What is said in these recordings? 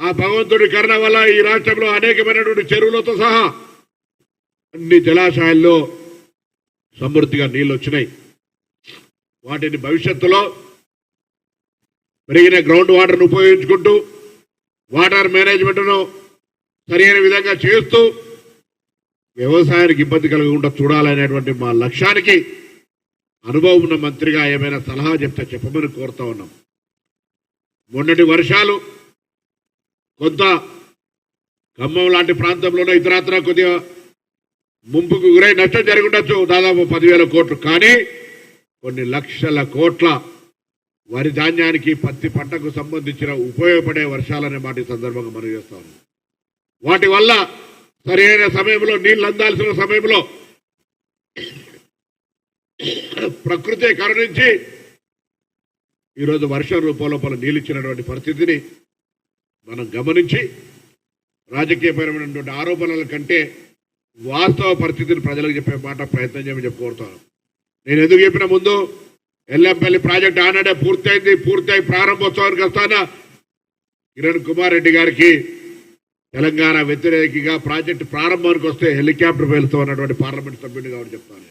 ఆ భగవంతుడి కరుణ వల్ల ఈ రాష్ట్రంలో అనేకమైనటువంటి చెరువులతో సహా అన్ని జలాశయాల్లో సమృద్ధిగా నీళ్ళు వచ్చినాయి వాటిని భవిష్యత్తులో పెరిగిన గ్రౌండ్ వాటర్ను ఉపయోగించుకుంటూ వాటర్ మేనేజ్మెంట్ను సరైన విధంగా చేస్తూ వ్యవసాయానికి ఇబ్బంది కలగకుండా చూడాలనేటువంటి మా లక్ష్యానికి అనుభవం ఉన్న మంత్రిగా ఏమైనా సలహా చెప్తే చెప్పమని కోరుతా ఉన్నాం. మొన్నటి వర్షాలు కొంత ఖమ్మం లాంటి ప్రాంతంలోనే ఇతరత్ర కొద్దిగా ముంపుకు గురై నష్టం జరుగుండొచ్చు. దాదాపు పదివేల కోట్లు. కానీ కొన్ని లక్షల కోట్ల వరి ధాన్యానికి పత్తి పంటకు సంబంధించిన ఉపయోగపడే వర్షాలనే మాట ఈ సందర్భంగా మనం చేస్తాం వాటి వల్ల సరైన సమయంలో నీళ్ళు అందాల్సిన సమయంలో ప్రకృతి కరుణించి ఈరోజు వర్షం రూపంలో పలు నీళ్ళు ఇచ్చినటువంటి పరిస్థితిని మనం గమనించి రాజకీయపరమైనటువంటి ఆరోపణల కంటే వాస్తవ పరిస్థితిని ప్రజలకు చెప్పే మాట ప్రయత్నం చేయమని చెప్పి కోరుతాను నేను ఎందుకు చెప్పిన ముందు ఎల్లంపల్లి ప్రాజెక్ట్ ఆనాడే పూర్తయింది పూర్తయి ప్రారంభోత్సవానికి వస్తానా? కిరణ్ కుమార్ రెడ్డి గారికి తెలంగాణ వ్యతిరేకిగా ప్రాజెక్టు ప్రారంభానికి వస్తే హెలికాప్టర్ వెళ్తూ ఉన్నటువంటి పార్లమెంట్ సభ్యుడిగా కాబట్టి చెప్తాను.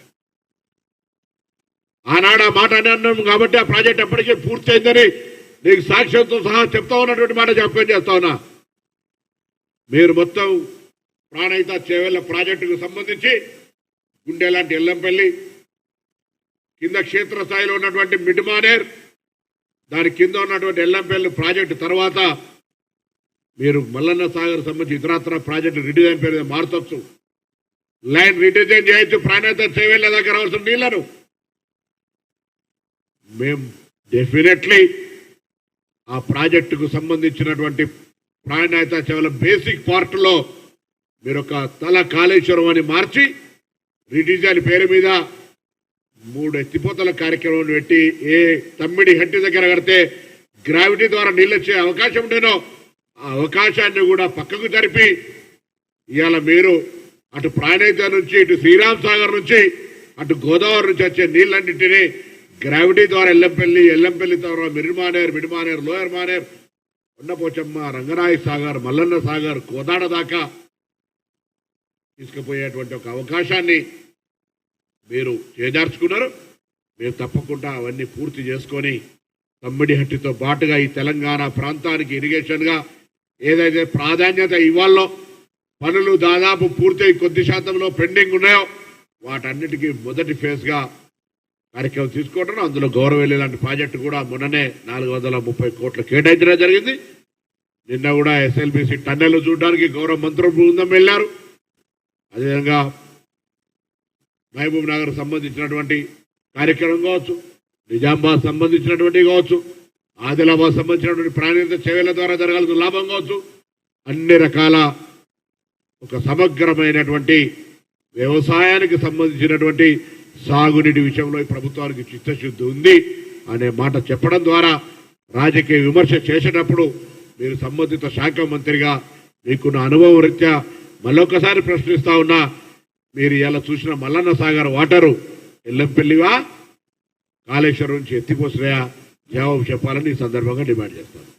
ఆనాడు ఆ మాట అన్నాం కాబట్టి ఆ ప్రాజెక్ట్ ఎప్పటికీ పూర్తయిందని నీకు సాక్ష్యంతో సహా చెప్తా ఉన్నటువంటి మాట చెప్పని చేస్తా ఉన్నా? మీరు మొత్తం ప్రాణహిత చేవెళ్ళ ప్రాజెక్టుకు సంబంధించి గుండె లాంటి ఎల్లంపల్లి కింద క్షేత్రస్థాయిలో ఉన్నటువంటి మిడ్మానేర్ దాని కింద ఉన్నటువంటి ఎల్లంపల్లి ప్రాజెక్టు తర్వాత మీరు మల్లన్న సాగర్ సంబంధించి ఇతరత్ర ప్రాజెక్టు రిడిజైన్ పేరు మీద మార్చొచ్చు లైన్ రిడిజైన్ చేయొచ్చు ప్రాణహిత చేవెళ్ళ దగ్గర అవసరం నీళ్ళను. మేము డెఫినెట్లీ ఆ ప్రాజెక్టుకు సంబంధించినటువంటి ప్రాణాయత సేవల బేసిక్ పార్ట్లో మీరు ఒక తల కాళేశ్వరం అని మార్చి రిడిజైన్ పేరు మీద మూడు ఎత్తిపోతల కార్యక్రమం పెట్టి ఏ తమ్మిడి హట్టి దగ్గర కడితే గ్రావిటీ ద్వారా నీళ్ళు వచ్చే అవకాశం ఉండేనో ఆ అవకాశాన్ని కూడా పక్కకు జరిపి ఇవాళ మీరు అటు ప్రాణేత నుంచి ఇటు శ్రీరామ్ సాగర్ నుంచి అటు గోదావరి నుంచి వచ్చే నీళ్ళన్నింటినీ గ్రావిటీ ద్వారా ఎల్లంపల్లి ఎల్లంపల్లి ద్వారా మిరిమానేర్ మిడిమానేర్ లోయర్ మానేర్ ఉన్నపోచమ్మ రంగనాయ సాగర్ మల్లన్న సాగర్ కోదాడ దాకా తీసుకుపోయేటువంటి ఒక అవకాశాన్ని మీరు చేజార్చుకున్నారు. మీరు తప్పకుండా అవన్నీ పూర్తి చేసుకొని తమ్మిడిహట్టితో పాటుగా ఈ తెలంగాణ ప్రాంతానికి ఇరిగేషన్గా ఏదైతే ప్రాధాన్యత ఇవ్వాలో పనులు దాదాపు పూర్తయి కొద్ది శాతంలో పెండింగ్ ఉన్నాయో వాటన్నిటికీ మొదటి ఫేజ్గా కార్యక్రమం తీసుకోవడం అందులో గౌరవెల్లి లాంటి ప్రాజెక్టు కూడా మొన్ననే నాలుగు వందల ముప్పై కోట్లు కేటాయించడం జరిగింది. నిన్న కూడా ఎస్ఎల్బిసి టన్నెల్ చూడడానికి గౌరవ మంత్రుల బృందం వెళ్ళారు. అదేవిధంగా మహబూబ్ నగర్ సంబంధించినటువంటి కార్యక్రమం కావచ్చు నిజామాబాద్ సంబంధించినటువంటి కావచ్చు ఆదిలాబాద్ సంబంధించినటువంటి ప్రాణిత సేవల ద్వారా జరగాల్సిన లాభం కావచ్చు అన్ని రకాల ఒక సమగ్రమైనటువంటి వ్యవసాయానికి సంబంధించినటువంటి సాగునీటి విషయంలో ఈ ప్రభుత్వానికి చిత్తశుద్ధి ఉంది అనే మాట చెప్పడం ద్వారా రాజకీయ విమర్శ చేసేటప్పుడు మీరు సంబంధిత శాఖ మంత్రిగా మీకున్న అనుభవం రీత్యా మళ్ళొకసారి ప్రశ్నిస్తా ఉన్నా మీరు ఇలా చూసిన మల్లన్న సాగర్ వాటరు ఎల్లంపల్లివా కాళేశ్వరం నుంచి ఎత్తిపోసినాయా? జవాబు చెప్పాలని ఈ సందర్భంగా డిమాండ్ చేస్తాను.